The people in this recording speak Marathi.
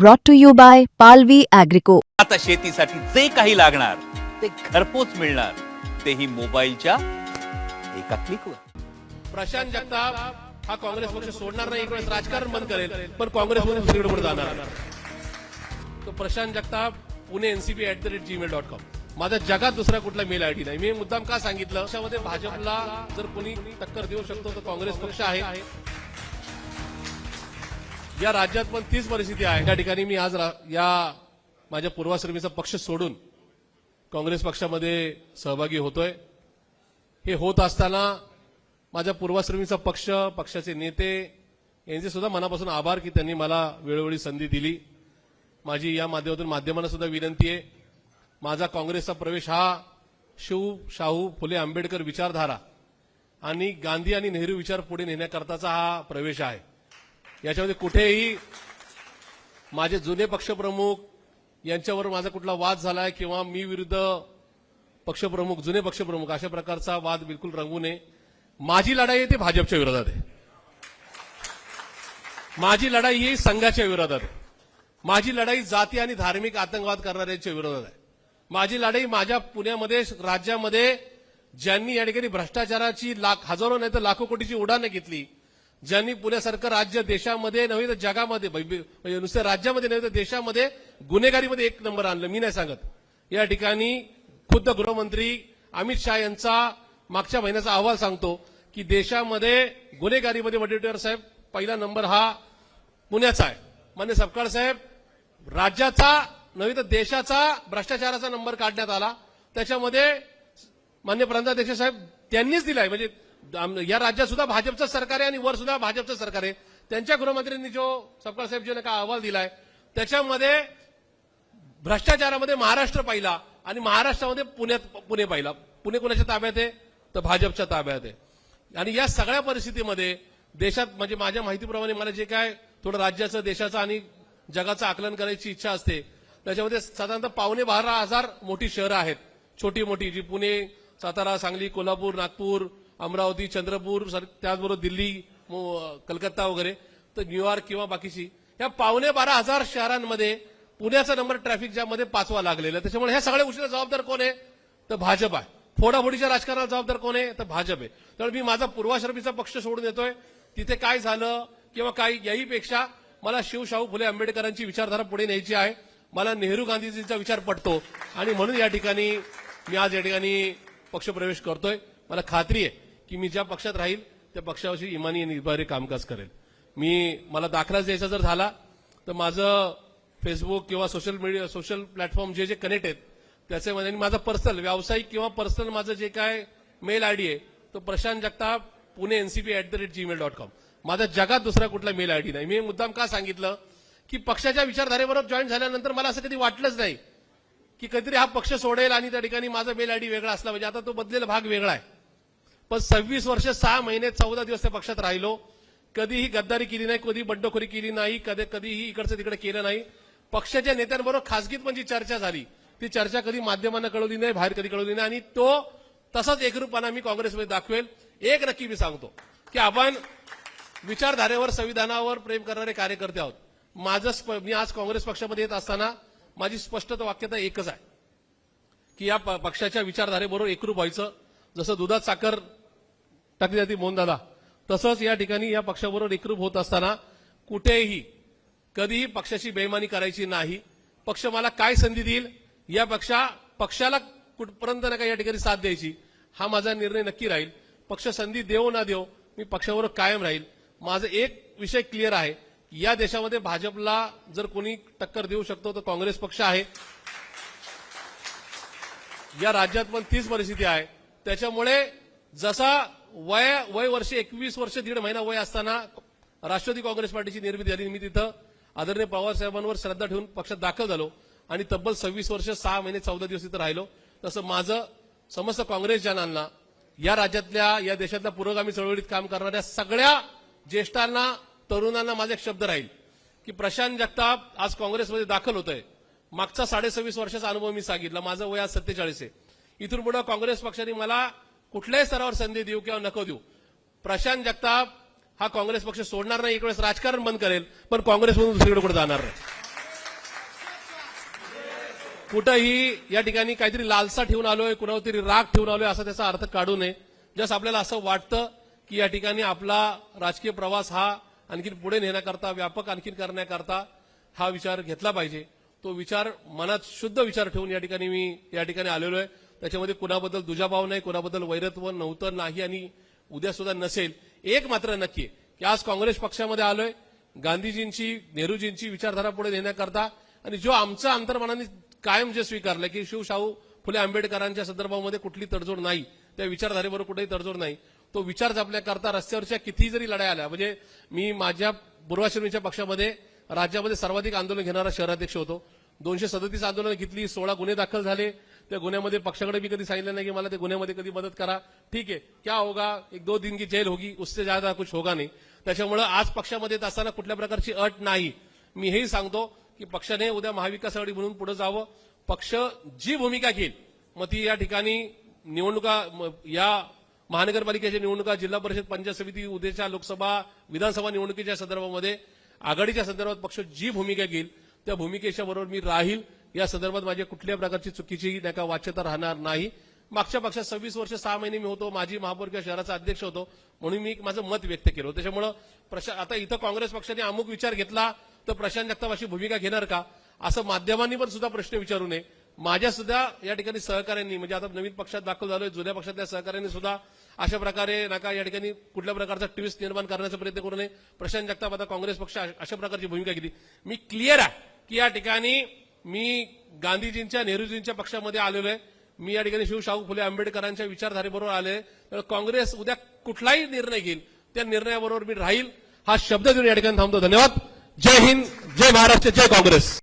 brought to you by Palvi Agrico. आता शेतीसाठी जे काही लागणार ते घरपोच मिळणार. तेही मोबाईलच्या एका क्लिकवर प्रशांत जगताप हा काँग्रेस पक्ष सोडणार नाही एक वेळेस राजकारण बंद करेल पण काँग्रेसमधून दुसरीकडे पुढे जाणार. तो Prashant Jagtap Pune NCP at the rate Gmail dot com माझा जगात दुसरा कुठला मेल आयडी नाही. मी मुद्दाम का सांगितलं? त्याच्यामध्ये भाजपला जर कोणी टक्कर देऊ शकतो तर काँग्रेस पक्ष आहे. या राज्यात पण तीच परिस्थिती आहे. त्या ठिकाणी मी आज रा- या माझ्या पूर्वाश्रमीचा पक्ष सोडून काँग्रेस पक्षामध्ये सहभागी होतोय. हे होत असताना माझ्या पूर्वाश्रमीचा पक्ष पक्षाचे नेते यांचे सुद्धा मनापासून आभार की त्यांनी मला वेळोवेळी संधी दिली. माझी या माध्यमातून माध्यमांना सुद्धा विनंती आहे. माझा काँग्रेसचा प्रवेश हा शिव शाहू फुले आंबेडकर विचारधारा आणि गांधी आणि नेहरू विचार पुढे नेण्याकरताचा हा प्रवेश आहे. याच्यामध्ये कुठेही माझे जुने पक्षप्रमुख यांच्यावर माझा कुठला वाद झालाय किंवा मी विरुद्ध पक्षप्रमुख जुने पक्षप्रमुख अशा प्रकारचा वाद बिलकुल रंगू नये. माझी लढाई आहे ती भाजपच्या विरोधात आहे. माझी लढाई ही संघाच्या विरोधात आहे. माझी लढाई जाती आणि धार्मिक आतंकवाद करणाऱ्यांच्या विरोधात आहे. माझी लढाई माझ्या पुण्यामध्ये राज्यामध्ये ज्यांनी या ठिकाणी भ्रष्टाचाराची लाख हजारो नाही तर लाखो कोटीची उडाणं घेतली ज्यांनी पुण्यासारखं राज्य देशामध्ये नव्हे तर जगामध्ये म्हणजे नुसत्या म्हणजे राज्यामध्ये नव्हे तर देशामध्ये गुन्हेगारीमध्ये एक नंबर आणलं. मी नाही सांगत. या ठिकाणी खुद्द गृहमंत्री अमित शहा यांचा मागच्या महिन्याचा अहवाल सांगतो की देशामध्ये गुन्हेगारीमध्ये वडेट्टीवार साहेब पहिला नंबर हा पुण्याचा आहे. मान्य सपकाळ साहेब राज्याचा नव्हे तर देशाचा भ्रष्टाचाराचा नंबर काढण्यात आला. त्याच्यामध्ये मान्य प्रधानाध्यक्ष साहेब त्यांनीच दिलाय. म्हणजे या राज्यात सुद्धा भाजपचं सरकार आहे आणि वर सुद्धा भाजपचं सरकार आहे. त्यांच्या गृहमंत्र्यांनी जो सपकाळ साहेब जो का अहवाल दिलाय त्याच्यामध्ये भ्रष्टाचारामध्ये महाराष्ट्र पाहिला आणि महाराष्ट्रामध्ये पुण्यात पुणे पाहिला. पुणे कोणाच्या ताब्यात आहे? तर भाजपच्या ताब्यात आहे. आणि या सगळ्या परिस्थितीमध्ये देशात म्हणजे माझ्या माहितीप्रमाणे मला जे काय थोडं राज्याचं देशाचं आणि जगाचं आकलन करायची इच्छा असते त्याच्यामध्ये साधारणतः पावणे बारा हजार मोठी शहरं आहेत. छोटी मोठी जी पुणे सातारा सांगली कोल्हापूर नागपूर अमरावती चंद्रपूर सर- त्याचबरोबर दिल्ली मो- कलकत्ता वगैरे तर न्यूयॉर्क किंवा बाकीची. या पावणे बारा हजार शहरांमध्ये पुण्याचा नंबर ट्रॅफिक जॅममध्ये पाचवा लागलेला आहे. त्याच्यामुळे ह्या सगळ्या गोष्टीला जबाबदार कोण आहे? तर भाजप आहे. फोडाफोडीच्या राजकारणाला जबाबदार कोण आहे? तर भाजप आहे. त्यामुळे मी माझा पूर्वाश्रमीचा पक्ष सोडून येतोय तिथे काय झालं किंवा काय याहीपेक्षा मला शिवशाहू फुले आंबेडकरांची विचारधारा पुढे न्यायची आहे. मला नेहरू गांधीजींचा विचार पटतो. आणि म्हणून या ठिकाणी मी आज या ठिकाणी पक्षप्रवेश करतोय. मला खात्री आहे. की मी ज्या पक्षात राहील त्या पक्षाशी इमानी निर्भारी कामकाज करेल. मी मला दाखलाच द्यायचा जर झाला तर माझं फेसबुक किंवा सोशल मीडिया सोशल प्लॅटफॉर्म जे जे कनेक्ट आहेत त्याच्यामध्ये आणि माझा पर्सनल व्यावसायिक किंवा पर्सनल माझं जे काय मेल आयडी आहे तो Prashant Jagtap Pune NCP at the rate Gmail dot com माझा जगात दुसरा कुठला मेल आयडी नाही. मी मुद्दाम का सांगितलं? की पक्षाच्या विचारधारेबरोबर जॉईन झाल्यानंतर मला असं कधी वाटलंच नाही की कधीतरी हा पक्ष सोडेल आणि त्या ठिकाणी माझा मेल आयडी वेगळा असला म्हणजे आता तो बदलेला भाग वेगळा आहे. पण सव्वीस वर्ष सहा महिने चौदा दिवस त्या पक्षात राहिलो. कधीही गद्दारी केली नाही कधी बंडखोरी केली नाही कधी कधीही इकडचं तिकडे केलं नाही. पक्षाच्या नेत्यांबरोबर खासगीत पण जी चर्चा झाली ती चर्चा कधी माध्यमांना कळवली नाही बाहेर कधी कळवली नाही. आणि तो तसाच एकरूपणा मी काँग्रेसमध्ये दाखवेल. एक नक्की मी सांगतो की आपण विचारधारेवर संविधानावर प्रेम करणारे कार्यकर्ते आहोत. माझं मी आज काँग्रेस पक्षामध्ये येत असताना माझी स्पष्ट वाक्यता एकच आहे. की या प- पक्षाच्या विचारधारेबरोबर एकरूप व्हायचं. जसं दुधात साखर टाकली जाते मोहनदादा. तसंच या ठिकाणी या पक्षाबरोबर एकरूप होत असताना कुठेही कधीही पक्षाची बेमानी करायची नाही. पक्ष मला काय संधी देईल? या पक्षा पक्षाला कुठपर्यंत नका या ठिकाणी साथ द्यायची? हा माझा निर्णय नक्की राहील. पक्ष संधी देव ना देव मी पक्षाबरोबर कायम राहील. माझं एक विषय क्लिअर आहे. या देशामध्ये भाजपला जर कोणी टक्कर देऊ शकतो तर काँग्रेस पक्ष आहे. या राज्यात पण तीच परिस्थिती आहे. त्याच्यामुळे जसा वय वय वर्ष एकवीस वर्ष दीड महिना वय असताना राष्ट्रवादी काँग्रेस पार्टीची निर्मिती झाली. मी तिथं आदरणीय पवार साहेबांवर श्रद्धा ठेवून पक्षात दाखल झालो आणि तब्बल सव्वीस वर्ष सहा महिने चौदा दिवस तिथं राहिलो. तसं माझं समस्त काँग्रेस जनांना या राज्यातल्या या देशातल्या पुरोगामी चळवळीत काम करणाऱ्या सगळ्या ज्येष्ठांना तरुणांना माझा एक शब्द राहील की प्रशांत जगताप आज काँग्रेसमध्ये दाखल होत आहे मागचा साडेसव्वीस वर्षाचा अनुभव मी सांगितला. माझं वय आज सत्तेचाळीस आहे. इथून पुढे काँग्रेस पक्षाने मला कुठल्याही स्तरावर संधी देऊ किंवा नको देऊ. प्रशांत जगताप हा काँग्रेस पक्ष सोडणार नाही एक वेळेस राजकारण बंद करेल पण काँग्रेसमधून दुसरीकडे कुठे जाणार नाही. कुठंही या ठिकाणी काहीतरी लालसा ठेवून आलोय कुणावर तरी राग ठेवून आलोय असा त्याचा अर्थ काढू नये. जस आपल्याला असं वाटतं की या ठिकाणी आपला राजकीय प्रवास हा आणखीन पुढे नेण्याकरता व्यापक आणखीन करण्याकरता हा विचार घेतला पाहिजे. तो विचार मनात शुद्ध विचार ठेवून या ठिकाणी मी या ठिकाणी आलेलो आहे. त्याच्यामध्ये कुणाबद्दल दुजाभाव नाही कुणाबद्दल वैरत्व नव्हतं नाही आणि उद्या सुद्धा नसेल एक मात्र नक्की की आज काँग्रेस पक्षामध्ये आलोय गांधीजींची नेहरूजींची विचारधारा पुढे नेण्याकरता आणि जो आमचा अंतर्मनाने कायम जे स्वीकारलं की शिवशाहू फुले आंबेडकरांच्या संदर्भामध्ये कुठली तडजोड नाही त्या विचारधारेबरोबर कुठेही तडजोड नाही तो विचार जपण्याकरता रस्त्यावरच्या किती जरी लढाई आल्या म्हणजे मी माझ्या पूर्वाश्रमीच्या पक्षामध्ये राज्यामध्ये सर्वाधिक आंदोलन घेणारा शहराध्यक्ष होतो दोनशे सदतीस आंदोलन घेतली सोळा गुन्हे दाखल झाले त्या गुन्ह्यामध्ये पक्षाकडे मी कधी सांगितलं नाही की मला त्या गुन्ह्यामध्ये कधी मदत करा. ठीक आहे क्या होगा? एक दो दिन की जेल होगी उससे ज्यादा कुछ होगा नाही. त्याच्यामुळे आज पक्षामध्ये येत असताना कुठल्या प्रकारची अट नाही. मी हेही सांगतो की पक्षाने उद्या महाविकास आघाडी म्हणून पुढे जावं. पक्ष जी भूमिका घेईल मग ती या ठिकाणी निवडणुका म- या महानगरपालिकेच्या निवडणुका जिल्हा परिषद पंचायत समिती उद्याच्या लोकसभा विधानसभा निवडणुकीच्या संदर्भामध्ये आघाडीच्या संदर्भात पक्ष जी भूमिका घेईल त्या भूमिकेच्या बरोबर मी राहील. या संदर्भात माझ्या कुठल्या प्रकारची चुकीची नका का वाच्यता राहणार नाही. मागच्या पक्षात सव्वीस वर्ष सहा महिने मी होतो माझी महापौर किंवा शहराचा अध्यक्ष होतो म्हणून मी एक माझं मत व्यक्त केलं त्याच्यामुळं प्रशा आता इथं काँग्रेस पक्षाने अमुक विचार घेतला तर प्रशांत जगताप अशी भूमिका घेणार का? असं माध्यमांनी पण सुद्धा प्रश्न विचारू नये. माझ्या सुद्धा या ठिकाणी सहकाऱ्यांनी म्हणजे आता नवीन पक्षात दाखल झालोय जुन्या पक्षातल्या सहकाऱ्यांनी सुद्धा अशा प्रकारे नका या ठिकाणी कुठल्या प्रकारचा ट्विस्ट निर्माण करण्याचा प्रयत्न करू नये. प्रशांत जगताप आता काँग्रेस पक्ष अशा प्रकारची भूमिका घेतली. मी क्लिअर आहे की या ठिकाणी मी गांधीजींच्या नेहरूजींच्या पक्षामध्ये आलेलो आहे मी या ठिकाणी शिवशाहू फुले आंबेडकरांच्या विचारधारेबरोबर आले तर काँग्रेस उद्या कुठलाही निर्णय घेईल त्या निर्णयाबरोबर मी राहील. हा शब्द देऊन या ठिकाणी थांबतो. धन्यवाद. जय हिंद जय महाराष्ट्र जय काँग्रेस.